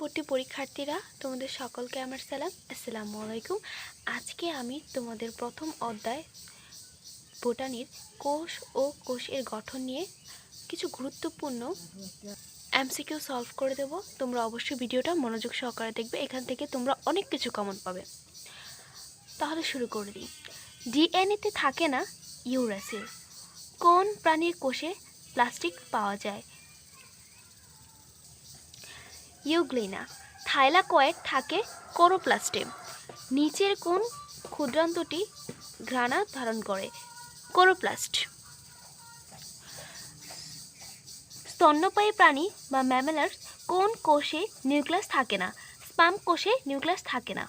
ভর্তি পরীক্ষার্থীরা, তোমাদের সকলকে আমার সালাম। আসসালামু আলাইকুম। আজকে আমি তোমাদের প্রথম অধ্যায় বোটানির কোষ ও কোষের গঠন নিয়ে কিছু গুরুত্বপূর্ণ এমসিকিউ সলভ করে দেব। তোমরা অবশ্যই ভিডিওটা মনোযোগ সহকারে দেখবে, এখান থেকে তোমরা অনেক কিছু কমন পাবে। তাহলে শুরু করে দিই। ডিএনএতে থাকে না ইউরাসিল। কোন প্রাণীর কোষে প্লাস্টিক পাওয়া যায়? ইউগ্লিনা। থাইলাকয়েড থাকে কোরোপ্লাস্টে। নিচের কোন ক্ষুদ্রান্তটি ঘ্রাণা ধারণ করে। কোরোপ্লাস্ট। স্তন্যপায়ী প্রাণী বা ম্যামেলার কোন কোষে নিউক্লিয়াস থাকে না? স্পাম কোষে নিউক্লিয়াস থাকে না।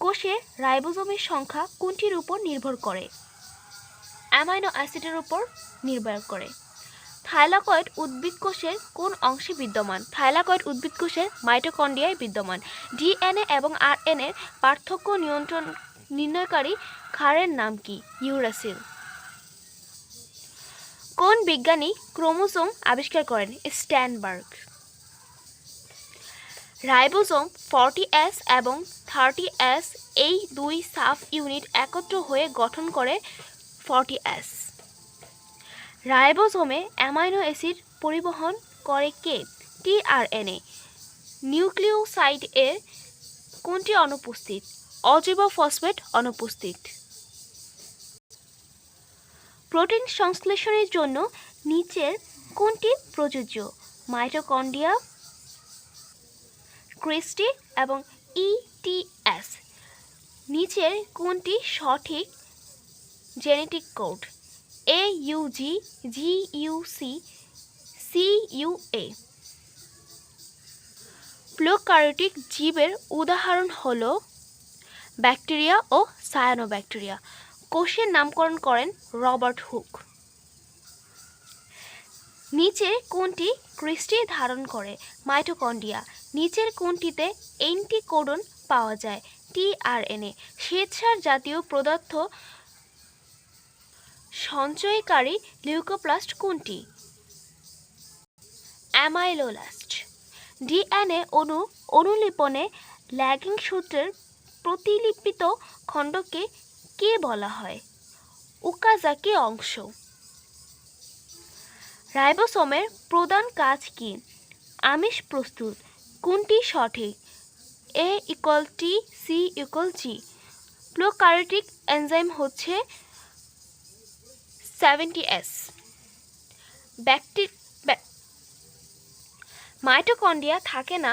কোষে রাইবোজোমের সংখ্যা কোনটির উপর নির্ভর করে? অ্যামাইনো অ্যাসিডের উপর নির্ভর করে। থাইলাকয়েড উদ্ভিদ কোষের কোন অংশে বিদ্যমান? থাইলাকয়েড উদ্ভিদ কোষের মাইটোকন্ড্রিয়ায় বিদ্যমান। ডিএনএ এবং আর আরএনএ পার্থক্য নিয়ন্ত্রণ নির্ণয়কারী ক্ষারের নাম কি? ইউরাসিল। কোন বিজ্ঞানী ক্রোমোসোম আবিষ্কার করেন? স্ট্যানবার্গ। রাইবোসোম ফর্টি এস এবং থার্টি এস এই দুই সাব ইউনিট একত্র হয়ে গঠন করে ফর্টি এস। রাইবোসোমে অ্যামাইনো অ্যাসিড পরিবহন করে কে? টিআরএনএ নিউক্লিওসাইড এর কোনটি অনুপস্থিত? অজৈব ফসফেট অনুপস্থিত। প্রোটিন সংশ্লেষণের জন্য নিচের কোনটি প্রযোজ্য? মাইটোকন্ড্রিয়া, ক্রিস্টি এবং ইটিএস নিচের কোনটি সঠিক genetic code? A UG G UC C UA prokaryotic জীবের উদাহরণ হল ব্যাকটেরিয়া ও সায়ানোব্যাকটেরিয়া কোষের নামকরণ করেন রবার্ট হুক। নিচের কোনটি ক্রিস্টি ধারণ করে, মাইটোকন্ড্রিয়া। নিচের কোনটিতে অ্যান্টিকোডন পাওয়া যায়, টিআরএনএ। শ্বেতসার জাতীয় পদার্থ সঞ্চয়কারী লিউকোপ্লাস্ট কোনটি? অ্যামাইলোলাস্ট ডিএনএ অণু, অনুলিপনে ল্যাগিং সূত্রের প্রতিলিপিত খণ্ডকে কে বলা হয়? উকাজাকি অংশ। রাইবোসোমের প্রধান কাজ কি? আমিষ প্রস্তুত, কোনটি সঠিক? A equal T C equal G prokaryotic enzyme হচ্ছে সেভেন্টি এস ব্যাকটি থাকে না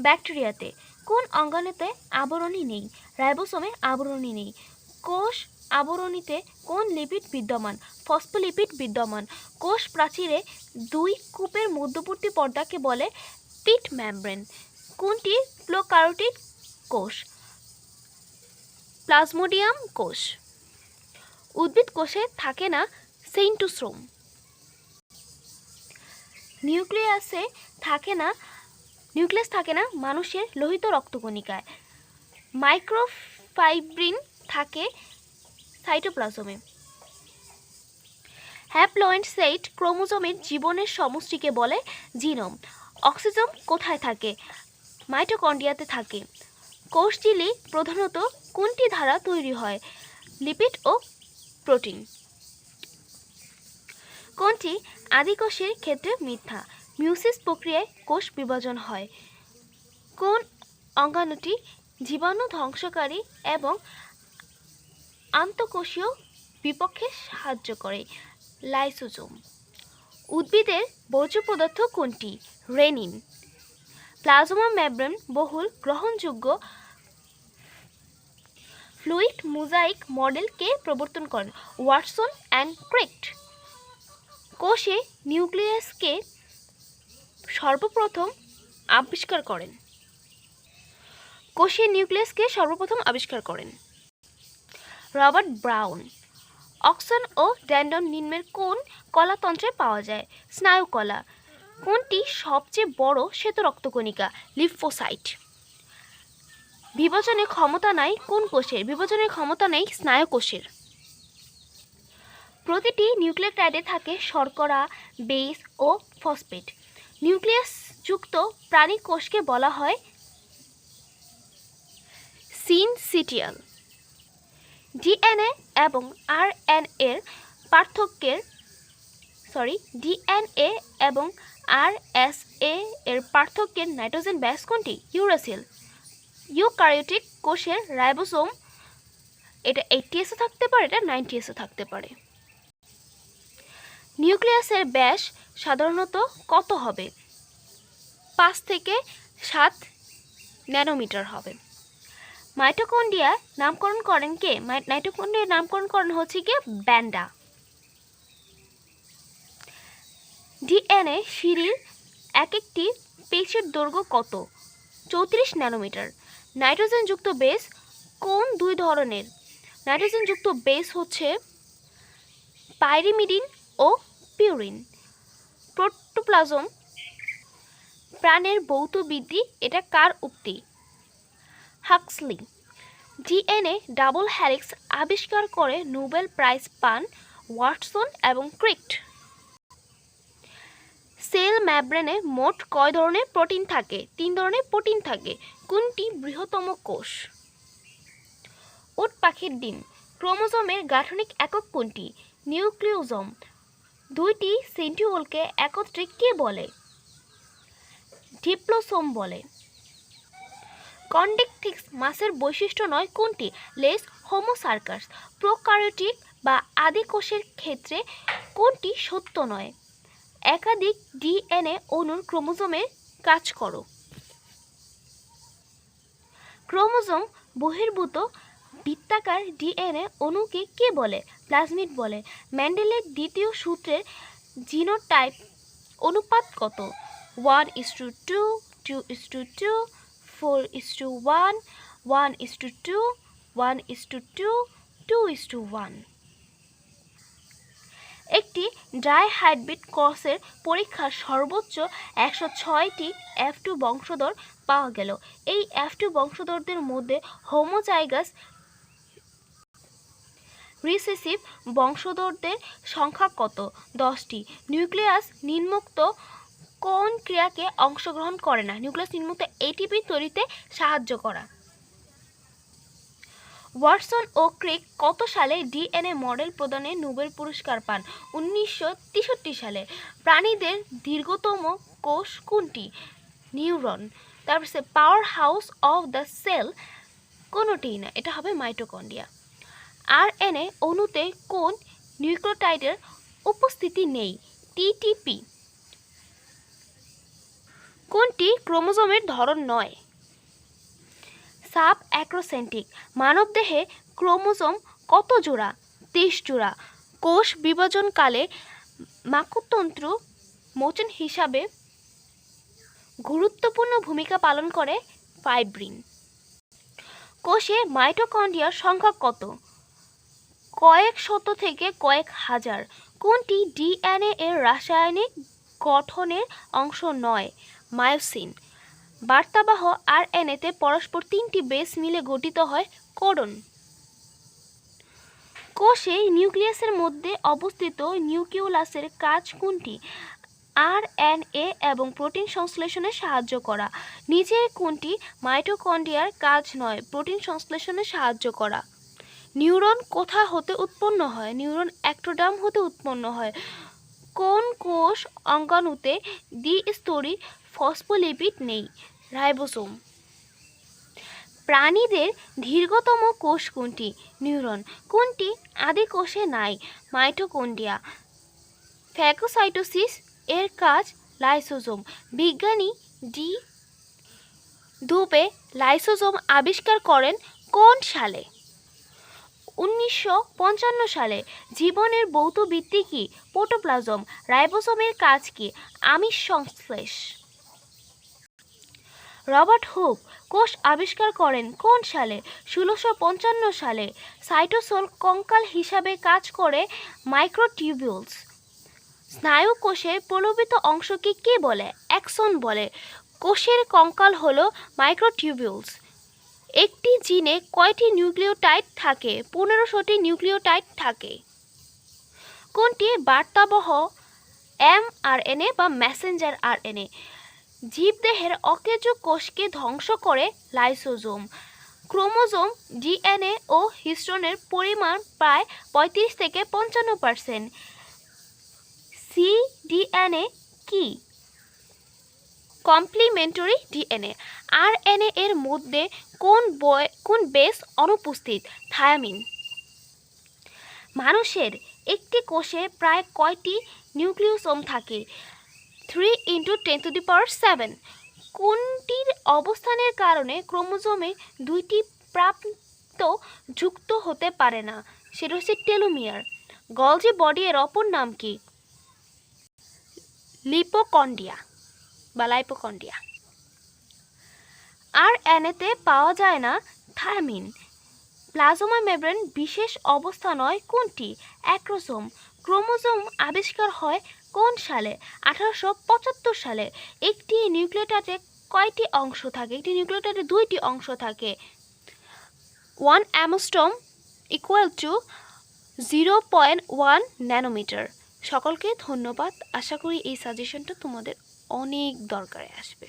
ব্যাকটেরিয়াতে কোন অঙ্গাণুতে আবরণী নেই? রাইবোসোমে আবরণী নেই। কোষ আবরণীতে কোন লিপিড বিদ্যমান? ফসফোলিপিড বিদ্যমান। কোষ প্রাচীরে দুই কূপের মধ্যবর্তী পর্দাকে বলে পিট ম্যামব্রেন কোনটি? প্লোকারোটিক কোষ। প্লাজমোডিয়াম কোষ। উদ্ভিদ কোষে থাকে না সেন্টোস্রোম। নিউক্লিয়াসে থাকে না, নিউক্লিয়াস থাকে না মানুষের লোহিত রক্তকণিকায়। মাইক্রোফাইব্রিন থাকে সাইটোপ্লাজমে। হ্যাপ্লয়েন্ট সেট ক্রোমোজোমের জীবনের সমষ্টিকে বলে জিনোম। অক্সিজম কোথায় থাকে? মাইটোকন্ডিয়াতে থাকে। কোষঝিলি প্রধানত কোনটি ধারা তৈরি হয়? লিপিড ও প্রোটিন। কোনটি আদিকোষের ক্ষেত্রে মিথ্যা? মিউসিস প্রক্রিয়ায় কোষ বিভাজন হয়। কোন অঙ্গাণুটি জীবাণু ধ্বংসকারী এবং আন্তঃকোষীয় বিপক্ষে সাহায্য করে? লাইসোজোম। উদ্ভিদের বর্জ্য পদার্থ কোনটি? রেনিন। প্লাজমা ম্যাব্রেন বহুল গ্রহণযোগ্য ফ্লুইড মোজাইক মডেলকে প্রবর্তন করেন ওয়াটসন অ্যান্ড ক্রেক্ট। কোষে নিউক্লিয়াসকে সর্বপ্রথম আবিষ্কার করেন। কোষে নিউক্লিয়াসকে সর্বপ্রথম আবিষ্কার করেন। রবার্ট ব্রাউন, অক্সন ও ড্যান্ডন নিম্নের কোন কলাতন্ত্রে পাওয়া যায়? স্নায়ুকলা, কোনটি সবচেয়ে বড় শ্বেত রক্তকণিকা লিফোসাইট বিভাজনের ক্ষমতা নাই কোন কোষের? বিভাজনের ক্ষমতা নেই স্নায়ু কোষের। প্রতিটি নিউক্লিওটাইডে থাকে শর্করা, বেস ও ফসফেট। নিউক্লিয়াস যুক্ত প্রাণী কোষকে বলা হয় সিনসিটিয়াল। ডিএনএ এবং আরএনএর পার্থক্যের সরি, ডিএনএ এবং আরএসএ এর পার্থক্যের নাইট্রোজেন ব্যাস কোনটি? ইউরাসিল। ইউক্যারিওটিক কোষের রাইবোসোম, এটা এইটটি এসও থাকতে পারে, এটা নাইনটি এসও থাকতে পারে। নিউক্লিয়াসের ব্যাস সাধারণত কত হবে? পাঁচ থেকে সাত ন্যানোমিটার হবে। মাইটোকন্ড্রিয়া নামকরণ করেন কে? মাইটোকন্ড্রিয়ার নামকরণ করেন হচ্ছে গিয়ে ব্যান্ডা। ডিএনএ সিঁড়ির এক একটি পেজের দৈর্ঘ্য কত? চৌত্রিশ ন্যানোমিটার। নাইট্রোজেনযুক্ত বেস কোন দুই ধরনের? নাইট্রোজেনযুক্ত বেস হচ্ছে পাইরিমিডিন ও পিউরিন। প্রোটোপ্লাজম প্রাণের ভৌত বৃদ্ধি, এটা কার উক্তি? হাক্সলি। ডিএনএ ডাবল হ্যালিক্স আবিষ্কার করে নোবেল প্রাইজ পান ওয়াটসন এবং ক্রিক্ট। সেল ম্যাব্রেনে মোট কয় ধরনের প্রোটিন থাকে? তিন ধরনের প্রোটিন থাকে। কোনটি বৃহত্তম কোষ? ওট পাখির ডিম। ক্রোমোজোমের গাঠনিক একক কোনটি? নিউক্লিওজম। দুইটি সেন্টিওলকে একত্রে কে বলে? ডিপ্লোসোম বলে। কন্ডেকটিক্স মাসের বৈশিষ্ট্য নয় কোনটি? লেস হোমোসার্কাস। প্রোকারিওটিক বা আদি কোষের ক্ষেত্রে কোনটি সত্য নয়? একাধিক ডিএনএ অণুর ক্রোমোজোমে কাজ করো। ক্রোমোজোম বহির্ভূত বৃত্তাকার ডিএনএ অণুকে কে বলে? প্লাজমিড বলে। ম্যান্ডেলের দ্বিতীয় সূত্রের জিনোটাইপ অনুপাত কত? One is two two two is two two, four is two one one is two two, one is two two two is two one. একটি ড্রাই হাইব্রিড ক্রসের পরীক্ষার সর্বোচ্চ একশো ছয়টি এফ টু বংশধর পাওয়া গেল। এই এফ টু বংশধরদের মধ্যে হোমোজাইগাস রিসেসিভ বংশধরদের সংখ্যা কত? দশটি। নিউক্লিয়াস নিম্মুক্ত কোন ক্রিয়াকে অংশগ্রহণ করে না? নিউক্লিয়াস নিম্মুক্ত এটিপি তৈরিতে সাহায্য করা। ওয়াটসন ও ক্রিক কত সালে ডিএনএ মডেল প্রদানে নোবেল পুরস্কার পান? উনিশশো তেষট্টি সালে। প্রাণীদের দীর্ঘতম কোষ কোনটি? নিউরন। তারপর সে power house of the cell কোনোটিই না, এটা হবে মাইটোকন্ড্রিয়া আরএনএ অণুতে কোন নিউক্লোটাইডের উপস্থিতি নেই? টিটিপি কোনটি ক্রোমোজোমের ধরন নয়? সাব অ্যাক্রোসেন্টিক মানবদেহে ক্রোমোজোম কত জোড়া? তেইশ জোড়া। কোষ বিভাজনকালে মাকুতন্ত্র মোচন হিসাবে গুরুত্বপূর্ণ ভূমিকা পালন করে ফাইব্রিন। কোষে মাইটোকন্ড্রিয়ার সংখ্যা কত? কয়েক শত থেকে কয়েক হাজার। কোনটি ডিএনএ এর রাসায়নিক গঠনের অংশ নয়? মায়োসিন। বার্তাবাহ আর এনএতে পরস্পর তিনটি বেস মিলে গঠিত হয় কোডন। কোষে নিউক্লিয়াসের মধ্যে অবস্থিত নিউক্লিওলাসের কাজ কোনটি? আর এন এ এবং প্রোটিন সংশ্লেষণে সাহায্য করা। নিচের কোনটি? মাইটোকন্ড্রিয়ার কাজ নয়, প্রোটিন সংশ্লেষণে সাহায্য করা। নিউরন কোথা হতে উৎপন্ন হয়? নিউরন অ্যাক্টোডাম হতে উৎপন্ন হয়। কোন কোষ অঙ্গাণুতে দ্বিস্তরী ফসফোলিপিড নেই, রাইবোসোম। প্রাণীদের দীর্ঘতম কোষ কোনটি? নিউরন। কোনটি আদি কোষে নাই? মাইটোকন্ড্রিয়া। ফ্যাগোসাইটোসিস এর কাজ লাইসোজোম। বিজ্ঞানী ডি দুবে লাইসোজোম আবিষ্কার করেন কোন সালে? উনিশশো পঞ্চান্ন সালে। জীবনের ভৌত ভিত্তি কি? পোটোপ্লাজম। রাইবোসোমের কাজ কি? আমিষ সংশ্লেষ। রবার্ট হুক, কোষ আবিষ্কার করেন কোন সালে? ষোলোশো পঞ্চান্ন সালে। সাইটোসোল কঙ্কাল হিসাবে কাজ করে মাইক্রোটিউবিউলস স্নায়ু কোষের প্রলোভিত অংশকে কে বলে? অ্যাক্সন বলে। কোষের কঙ্কাল হল মাইক্রোটিউবিউলস একটি জিনে কয়টি নিউক্লিওটাইড থাকে? পনেরোশোটি নিউক্লিওটাইড থাকে। কোনটি বার্তাবহ? এম আর এন এ বা মেসেঞ্জার আর এন এ? জীবদেহের অকেজ কোষকে ধ্বংস করে লাইসোজোম। ক্রোমোজোম, ডিএনএ ও হিস্টোনের পরিমাণ প্রায় পঁয়ত্রিশ থেকে পঞ্চান্ন পার্সেন্ট। সিডিএনএ কি? Complementary DNA. আরএনএ এর মধ্যে কোন বয়, কোন বেস অনুপস্থিত? থায়ামিন। মানুষের একটি কোষে প্রায় কয়টি নিউক্লিওসোম থাকে। Three into ten to the power seven কোনটির অবস্থানের কারণে ক্রোমোজোমে দুইটি প্রাপ্ত যুক্ত হতে পারে না? সেটা হচ্ছে টেলোমিয়ার। গলজি বডি এর অপর নাম কি? লিপোকন্ডিয়া বা লাইপোকন্ডিয়া আর এনেতে পাওয়া যায় না থায়ামিন প্লাজমা মেমব্রেন বিশেষ অবস্থা নয় কোনটি? অ্যাক্রোসোম ক্রোমোজোম আবিষ্কার হয় কোন সালে? আঠারোশো পঁচাত্তর সালে। একটি নিউক্লিওটাইডে কয়টি অংশ থাকে? একটি নিউক্লিওটাইডে দুইটি অংশ থাকে। One angstrom equal to zero point one nanometer সকলকে ধন্যবাদ। আশা করি এই সাজেশনটা তোমাদের অনেক দরকারে আসবে।